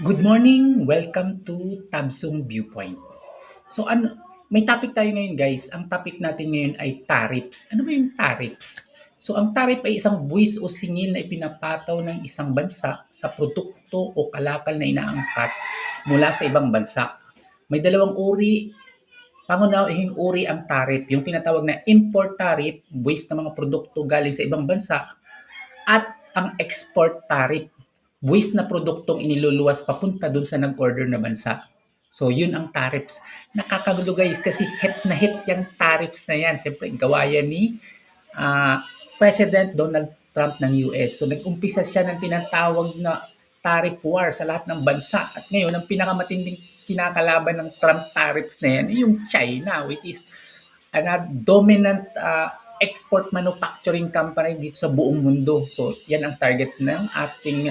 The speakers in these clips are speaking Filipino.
Good morning! Welcome to Tabsong Viewpoint. So ano, may topic tayo ngayon guys. Ang topic natin ngayon ay tariffs. Ano ba yung tariffs? So ang tariff ay isang buwis o singil na ipinapataw ng isang bansa sa produkto o kalakal na inaangkat mula sa ibang bansa. May dalawang uri, pangunahing uri ang tariff, yung tinatawag na import tariff, buwis ng mga produkto galing sa ibang bansa, at ang export tariff, buwis na produktong iniluluwas papunta dun sa nag-order na bansa. So, yun ang tariffs. Nakakagulo kasi hit na hit yung tariffs na yan. Siyempre, gawa yan ni ah, President Donald Trump ng US. So, nag-umpisa siya ng tinatawag na tariff war sa lahat ng bansa. At ngayon, ang pinakamatinding kinakalaban ng Trump tariffs na yan, yung China, which is a dominant ah, export manufacturing company dito sa buong mundo. So, yan ang target ng ating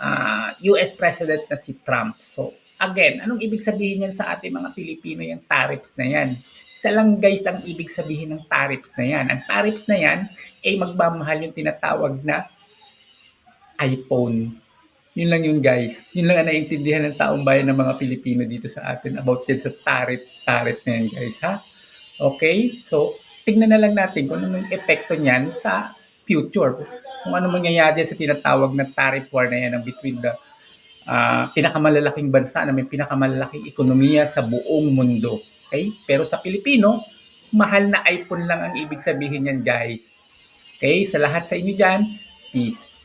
ah, US President na si Trump. So, again, anong ibig sabihin yan sa ating mga Pilipino yung tariffs na yan? Isa lang guys ang ibig sabihin ng tariffs na yan. Ang tariffs na yan ay magmamahal yung tinatawag na iPhone. Yun lang yun guys. Yun lang ang naiintindihan ng taong bayan ng mga Pilipino dito sa atin about yan sa tariff, tariff na yan guys ha. Okay? So, tignan na lang natin kung anong epekto niyan sa future. Kung ano mangyayari sa tinatawag na tariff war na yan ng between the ah, pinakamalalaking bansa na may pinakamalalaking ekonomiya sa buong mundo. Okay? Pero sa Pilipino, mahal na iPhone lang ang ibig sabihin yan guys. Okay? Sa lahat sa inyo dyan, peace.